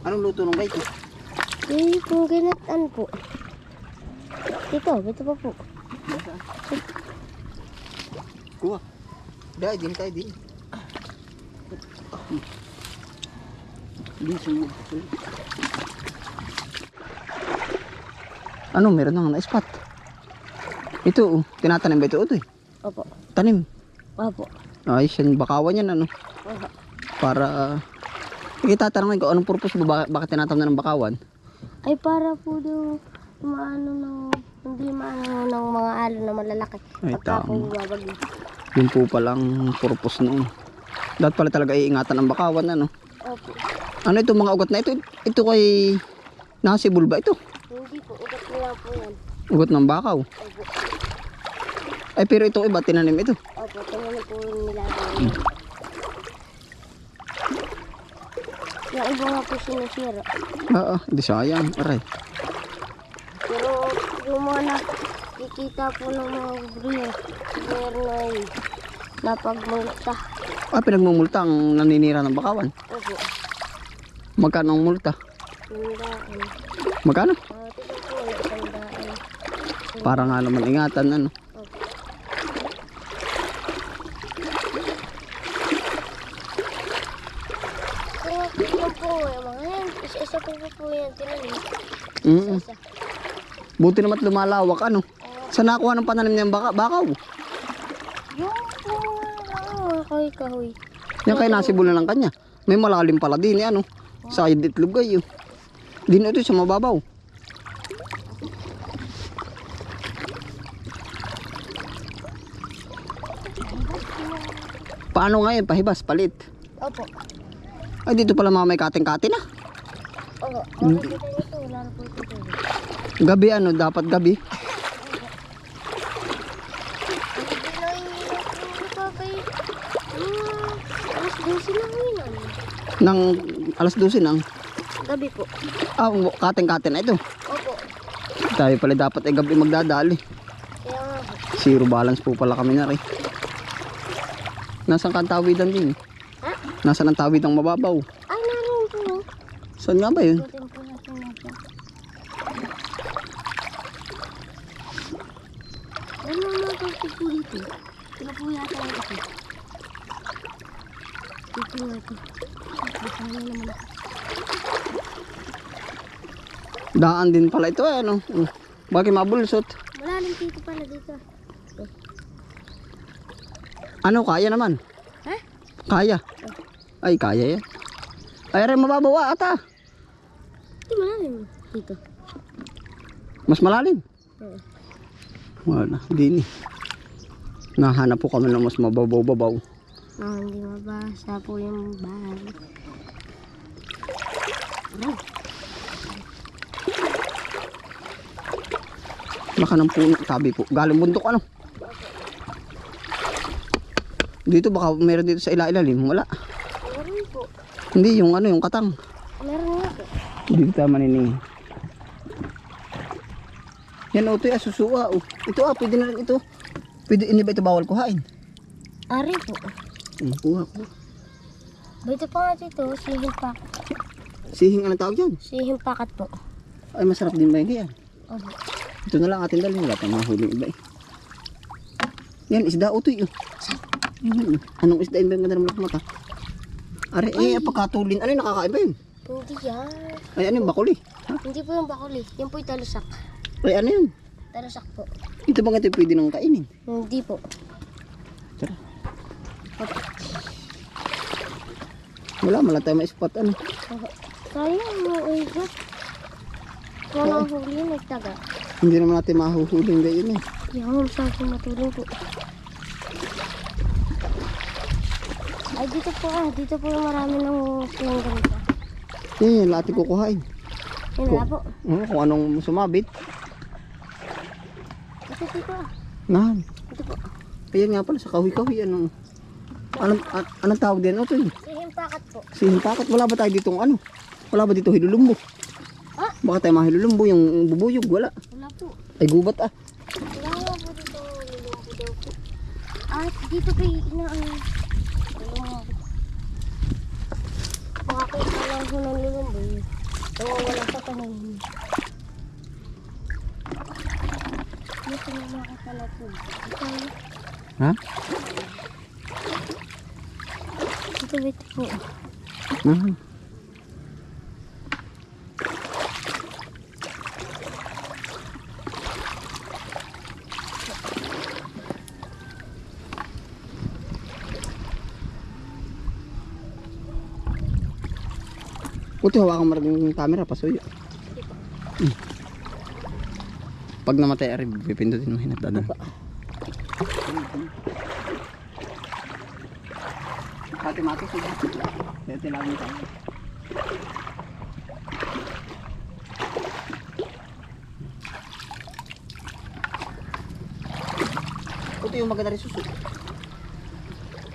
Anong luto ng gaito? Yung kung ginataan po. Dito, dito pa po. Kuha. Dahil din tayo din. Hindi sumod. Ano, meron nang na-spot. Ito, oh, tinatanim ba ito? Ito eh. Opo. Tanim. Opo. Ay, yan, bakawan yan ano. Opo. Para, uh, itatanongin ko, anong purpose mo, bakit, bakit tinatamnan ng bakawan? Ay para po daw maano ng hindi maano ng mga alon na malalaki. Ay, Pagka po babagyo. Yun po palang purpose noon. Dapat pala talaga iingatan ang bakawan ano. Opo. Ano ito mga ugat na ito? Ito kay nasibul ba ito? Hindi po, ugat nila po yan. Ugat ng bakaw. Opo. Ay pero itong iba tinanim ito. Opo, tingnan po nila yan. Yung iba nga po sinusira. Oo, hindi sayang. Aray. Pero yung mga nakikita po ng mga brewer, meron na yun. Napagmulta. Ah, pinagmumulta ang naninira ng bakawan. Opo. Magkano ang multa? Tandaan. Magkano? Tandaan. Para nga naman ingatan ano. Opo. Kaya po yun po, yung mga yan, isa-isa po po po yan, tinanim. Mm Isa-isa. Buti naman lumalawak ano. Saan nakuha ng pananim niyang baka bakaw? yung po, ah, kahoy-kahoy. Yan kay nasibul na lang kanya. May malalim pala din eh, ano. Sa itlog kayo. Din ito sa mababaw. Paano ngayon? Pahibas, palit. Opo. Ay, dito pala mga may kating-kating ah. Opo. Ano kita nito? Wala na po ito. Gabi ano, dapat gabi. Alas 12 lang yun. Nang alas 12 nang. Gabi po. Ah, kating-kating na ito. Opo. Tayo pala dapat ay gabi magdadali. Kaya nga. Zero balance po pala kami na rin. Nasaan ka ang tawidan din? Ha? Nasaan ang tawidang mababaw? Ay, naroon po. Saan nga ba yun? Butin po natin na siya. Ano na ito po dito? Ito po yata ang ito. Ito nga ito. Baka na naman ako. Daan din pala ito eh, ano? Mm. Bakit mabulsot? Malalim dito pala dito. Ano, kaya naman? Ha? Kaya. Ay, kaya yan. Ay, rin mababaw ah, ata. Ito malalim dito. Mas malalim. Oo. Wala, hindi ni. Nahanap po kami ng mas mababaw-babaw. Ah, hindi mabasa po yung bahay. Aray. Baka ng puno, tabi po. Galing bundok ano? Dito baka meron dito sa ila-ilalim. Wala. Meron po. Hindi, yung ano, yung katang. Meron po. Dito tayo maniningin. Yan o, ito yung asusua. Oh. Ito ah, pwede na rin ito. Pwede, hindi ba ito bawal kuhain? Ari po. Hmm, kuha ko. Dito pa nga dito, sihing pakat. Sihing ano tawag yan? Sihing pakat po. Ay, masarap din ba yan? Opo. Ito na lang atin dalhin. Wala tayong mahuling iba eh. Yan, isda utoy. Oh. Yan, oh. Anong isda yun ba yung ganda naman mata? Are, eh, pagkatulin. Ano yung nakakaiba yun? Hindi yan. Ay, ano yung bakuli? Ha? Hindi po yung bakuli. Yan po yung talusak. Ay, ano yun? Talusak po. Ito ba ito pwede nang kainin? Hindi po. Tara. Wala, mala tayo ma-spot. Ano? Sayang mo, uigot. Kung Oo. nahuli, nagtaga. Hindi naman natin mahuhuling gayon eh. Yan, sa akin matulong po. Ay, dito po ah. Dito po marami ng yung ganito. Yan, yan, lahat kukuhain. Yan na po. Oo, kung anong sumabit. Ito dito ah. Nahan. Ito po. Ayan nga pala, sa kahoy-kahoy. Ano? Anong, an anong tawag din? Ano ito yun? Sihing pakat po. Sihimpakot. Wala ba tayo ditong ano? Wala ba dito hilulumbo? Ah? Baka tayo mahilulumbo, yung bubuyog. Wala. Wala po. Ay, gubat ah. Wala po dito nilumpo daw po. At dito po yung ina ang... Baka po ito lang po ng lulumboy, nawawala sa panahon. Dito na makakala po. Ito, Ha? ito, ito po. Ah. Puti hawakan mo rin yung camera, pasuyo. Hmm. Pag namatay, ari, pipindutin mo hinat dadan. Mati-mati sila. Kaya tilawin tayo. Ito yung maganda rin suso.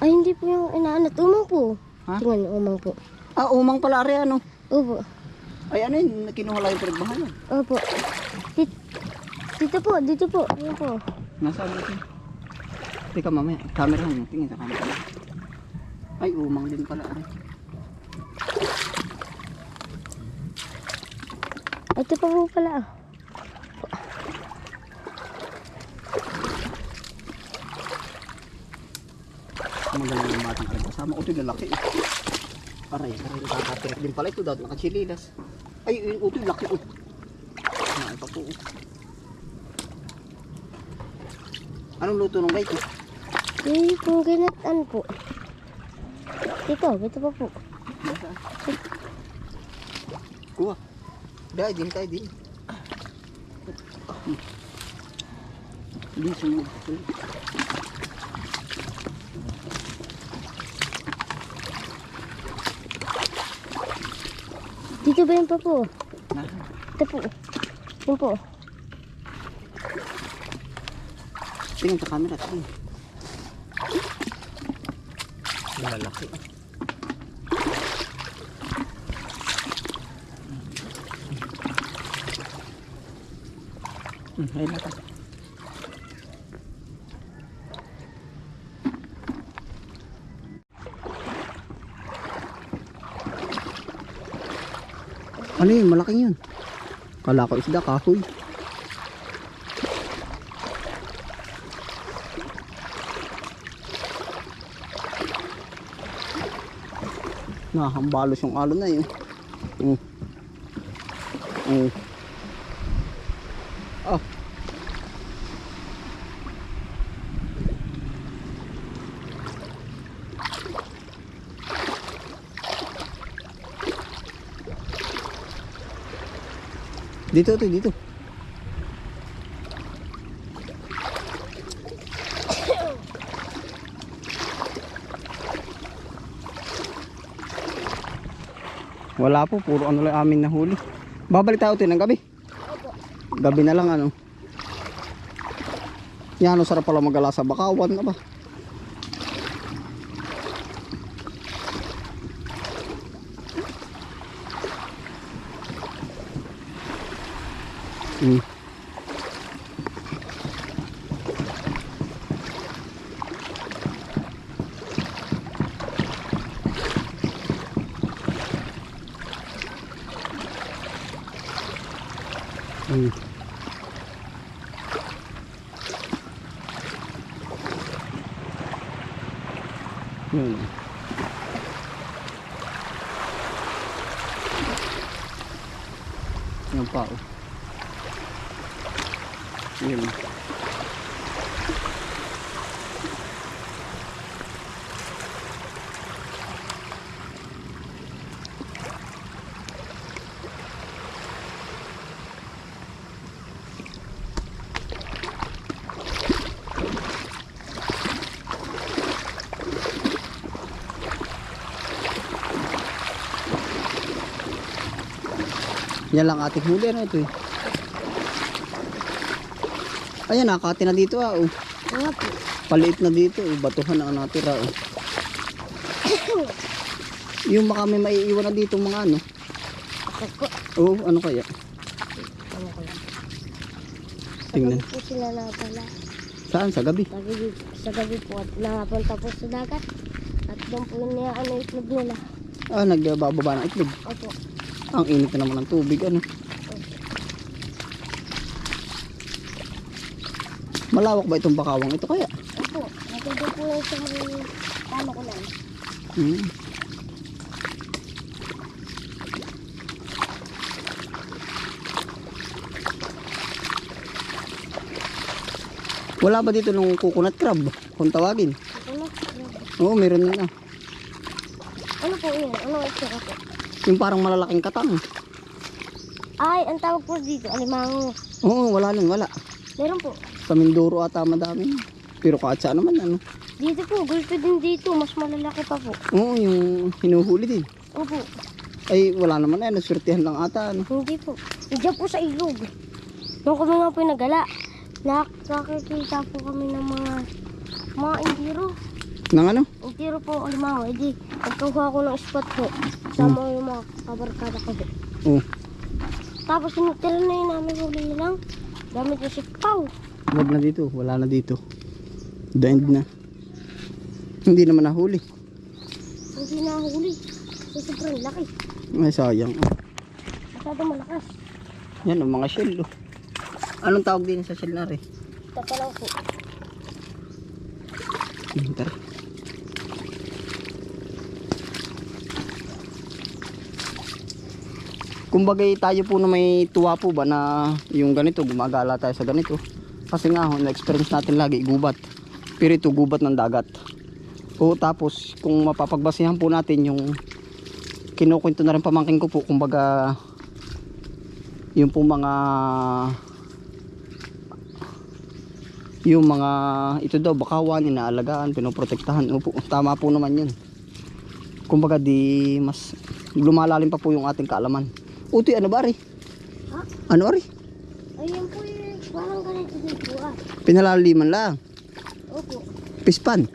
Ay, hindi po yung inaanat. Umang po. Ha? Tingnan niyo, umang po. Ah, umang pala rin ano. Opo. Ay ano yun, kinuha lang yung pinagbahalan. Opo. Dito, dito po, dito po. Ayan po. Nasaan ito? Teka mamaya, camera mo, tingin sa camera. Ay, umang din pala. Ay. Ito pa po pala. ah. Magaling yung batang alam. Kasama ko ito yung lalaki. eh. Aray, aray, nakakatirik din pala ito. Dahil nakachililas. Ay, yung uto yung laki. Oh. Kumain pa po. oh. Anong luto ng guys? Yung po ginatan po. Dito, dito pa po. Kuha. Dahil din tayo din. Hindi sunod. Dito ba yung pa po? Ito po. Yun po. Tingnan sa camera. Tingnan. Lalaki. ah. Hmm, ayun na ka. Ano yun? Malaking yun. Kala ko isda, kahoy. Nakahambalos yung alon na yun. Mm. Mm. Oh. Dito to, dito. Wala po, puro ano lang amin na huli. Babalik tayo tayo ng gabi. Gabi na lang ano. Yan, ano sarap pala magala sa bakawan na ba? Mm. Mm. Yun. Yan pa oh. Yan lang ating huli ano ito eh. Ayan nakati na dito ah oh. Po. Paliit na dito oh. Batuhan ang natira oh. Yung baka may maiiwan na dito mga ano. Po. Oh, ano kaya? Ano lang. Tingnan. Sa gabi po sila na pala. Saan? Sa gabi? Sa gabi, sa gabi po at nakapunta po sa dagat. At doon po niya ano itlog nila. Ah, nagbababa ng itlog. Opo. Ang init na naman ng tubig, ano. Malawak ba itong bakawang ito kaya? Opo. Natulog po lang sa tama ko lang. Hmm. Wala ba dito nung coconut crab? Kung tawagin. Ano? Oo, meron na. Ano po yun? Ano ko po? Yung parang malalaking katang. Ay, ang tawag po dito, alimango. Oo, wala nun, wala. Meron po. Sa Mindoro ata madami. Pero kahit saan naman, ano. Dito po, gulpi din dito. Mas malalaki pa po. Oo, yung hinuhuli din. Opo. Ay, wala naman eh. Naswertihan lang ata, ano. Hindi po. Diyan po sa ilog. Nung kami nga po nagala, nakakita po kami ng mga mga indiro. Nang ano? Indiro po alimango. Eh di, nagkuha ko ng spot po. Sama yung mga kabarkada ko po. Oo. Tapos sinutira na yun namin huli lang. Gamit yung sikpaw. Wag na dito. Wala na dito. The end na. Hindi naman nahuli. Hindi na huli. So, sobrang laki. Ay, sayang. Masyado malakas. Yan, ang mga shell. Oh. Anong tawag din sa shell na rin? Taka lang po. Hmm, Tara. Kumbagay tayo po na may tuwa po ba na yung ganito, gumagala tayo sa ganito. Kasi nga ho, na-experience natin lagi, gubat. Pero ito, gubat ng dagat. O tapos, kung mapapagbasihan po natin yung kinukwento na rin pamangkin ko po, kumbaga yung po mga yung mga ito daw bakawan inaalagaan pinoprotektahan Opo, tama po naman yun kumbaga di mas lumalalim pa po yung ating kaalaman utoy ano ba ari Ha? ano ari Ayun po eh. Parang ganito dito ah. pinalaliman lang Opo. pispan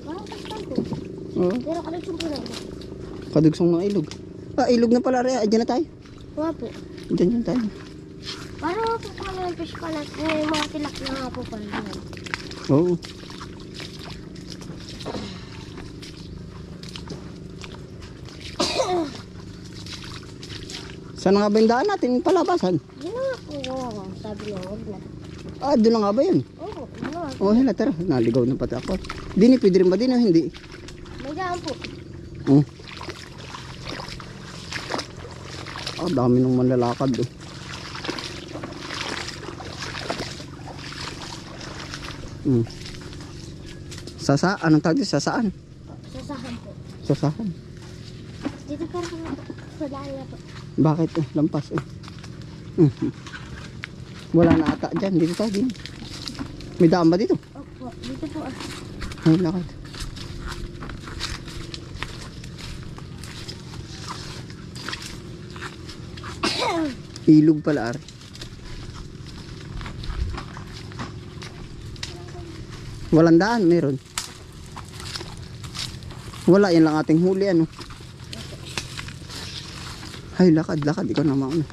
Parang kastan po. oh, Pero kalitsong po lang. kadugsong ng ilog ah ilog na pala ari ah, dyan na tayo Nga po. dyan dyan tayo Parang po pala ng fish pala. May mga tilak na nga po pala. oo Saan nga ba yung daan natin palabasan? Yun na nga po. Oo, sabi niya, huwag na. Ah, doon na nga ba yun? Oo, yun na nga. Oh, hila, tara. Naligaw na pati ako. Dini, pwede rin ba din o hindi? May daan po. Oh. Ah, dami nung manlalakad oh. Hmm. Sasa, anong tawag dito? Sasaan? Sasahan po. Sasahan. Dito pa rin sa daan na po. Bakit? Oh, lampas. Mhm. Wala na ata dyan. Dito tayo din. May daan ba dito? Opo, dito po ah. Ay, lakad. Ilog pala, Ari. Walang daan, meron. Wala, yan lang ating huli, ano. Ay, lakad, lakad. Ikaw na mauna.